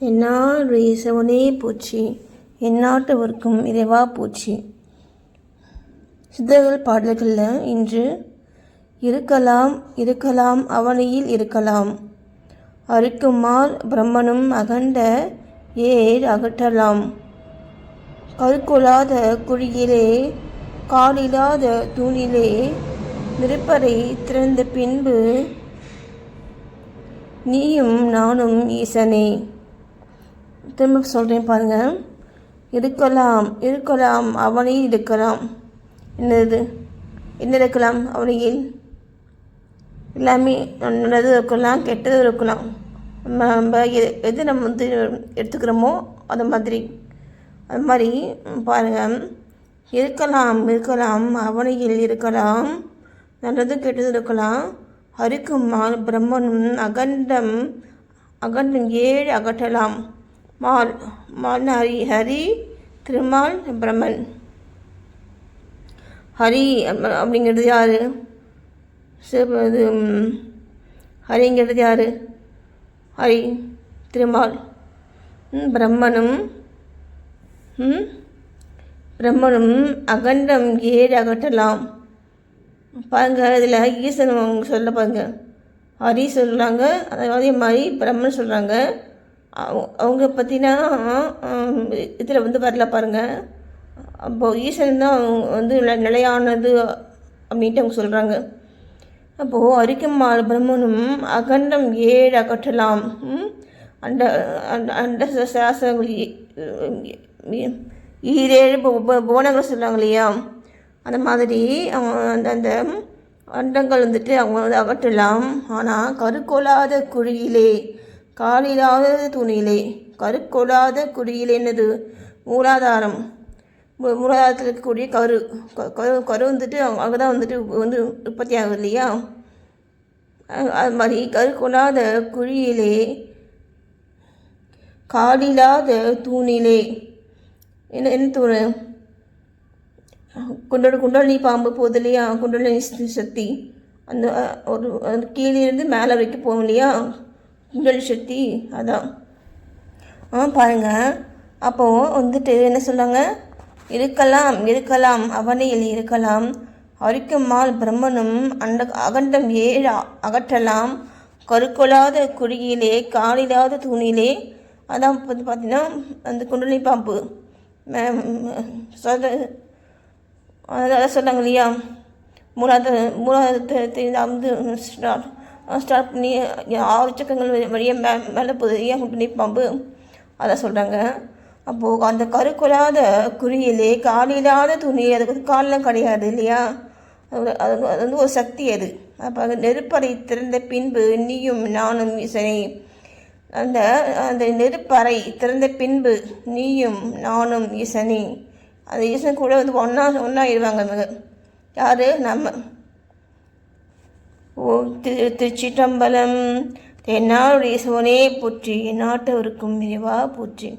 என்னாருடைய சிவனே பூச்சி எந்நாட்டவர்க்கும் இறைவா பூச்சி சித்தர்கள் பாடல்களில் இன்று இருக்கலாம் இருக்கலாம் அவனியில் இருக்கலாம். அறுக்குமார் பிரம்மனும் அகண்ட ஏர் அகற்றலாம். கருக்கொள்ளாத குழியிலே காலில்லாத தூணிலே நிருப்பரை திறந்த பின்பு நீயும் நானும் ஈசனே. திரும்ப சொல்கிறேன் பாருங்கள் இருக்கலாம் இருக்கலாம் அவனையும் இருக்கலாம். என்னது? என்ன இருக்கலாம் அவனையில்? எல்லாமே நல்லது இருக்கலாம் கெட்டது இருக்கலாம். நம்ம நம்ம எ- எது நம்ம வந்து எடுத்துக்கிறோமோ அது மாதிரி. அது மாதிரி பாருங்கள் இருக்கலாம் இருக்கலாம் அவனையில் இருக்கலாம். நல்லது கெட்டது இருக்கலாம். ஹரிக்குமால் பிரம்மனும் அகண்டம் அகண்டம் ஏழு அகற்றலாம். மால் மால் ஹரி ஹரி திருமால் பிரம்மன் ஹரி அப்படிங்கிறது யார்? இது ஹரிங்கிறது யார்? ஹரி திருமால். பிரம்மனும் ம், பிரம்மனும் அகண்டம் ஏழு அகற்றலாம். பாருங்க இதில் ஈசன் அவங்க சொல்ல பாருங்க. ஹரி சொல்கிறாங்க அதே மாதிரி பிரம்மன் சொல்கிறாங்க அவங்க பற்றினா இதில் வந்து வரல பாருங்கள் அப்போ ஈசன் தான் அவங்க வந்து நிலையானது அப்படின்ட்டு அவங்க சொல்கிறாங்க அப்போது அரிக்கம்மாள் பிரம்மனும் அகண்டம் ஏழு அகற்றலாம். அண்ட அண்ட அண்ட ஈரேழு போனங்கள் சொல்கிறாங்க புவனங்கள் இல்லையா? அந்த மாதிரி அவங்க அந்த அந்த அண்டங்கள் வந்துட்டு அவங்க வந்து அகற்றலாம். ஆனால் கருக்கொள்ளாத குழியிலே காலில்லாத துணியிலே கருக்கொள்ளாத குழியிலே என்னது? மூலாதாரம். மூலாதாரத்தில் இருக்கக்கூடிய கரு. க- கரு கரு வந்துட்டு அவங்க அங்கே தான் வந்துட்டு வந்து உற்பத்தி ஆகுது இல்லையா அது மாதிரி கருக்கொள்ளாத குழியிலே காலில்லாத தூணிலே என்ன என்ன தூண்? குண்டல் குண்டலினி பாம்பு போகுது இல்லையா குண்டலினி சக்தி. அந்த ஒரு கீழே இருந்து மேலே வரைக்கும் போகும் இல்லையா குண்டலி சக்தி அதான். ஆ பாருங்க. அப்போது வந்துட்டு என்ன சொல்கிறாங்க இருக்கலாம் இருக்கலாம் அவனையில் இருக்கலாம். அரிக்குமால் பிரம்மனும் அண்ட அகண்டம் ஏழு அகற்றலாம். கருக்கொள்ளாத குழியிலே காலில்லாத தூணிலே. அதான் வந்து பார்த்தீங்கன்னா அந்த குண்டலி பாம்பு. ம- அதான் சொன்னாங்க இல்லையா? மூணாவது மூணாவது வந்து ஸ்டார்ட் பண்ணி ஆறு சக்கரங்கள் வழியாக மே மேலே போகுது. ஏன் குண்டலினி பாம்பு? அதான் சொல்கிறாங்க அப்போது அந்த கருக்குள்ளாத குறியிலே காலில்லாத துணி அதுக்கு வந்து காலெலாம் கிடையாது இல்லையா? அது அது வந்து- ஒரு சக்தி அது. அப்போ அது நெருப்பறை திறந்த பின்பு நீயும் நானும் ஈசனை அந்த அந்த நெருப்பறை திறந்த பின்பு நீயும் நானும் ஈசனே அந்த ஈசன் கூட வந்து ஒன்றா ஒன்றா இருவாங்க யார்? நம்ம. திருச்சிற்றம்பலம் தென்னாளுடைய சிவனே போற்றி நாட்டவருக்கும் இறைவா போற்றி.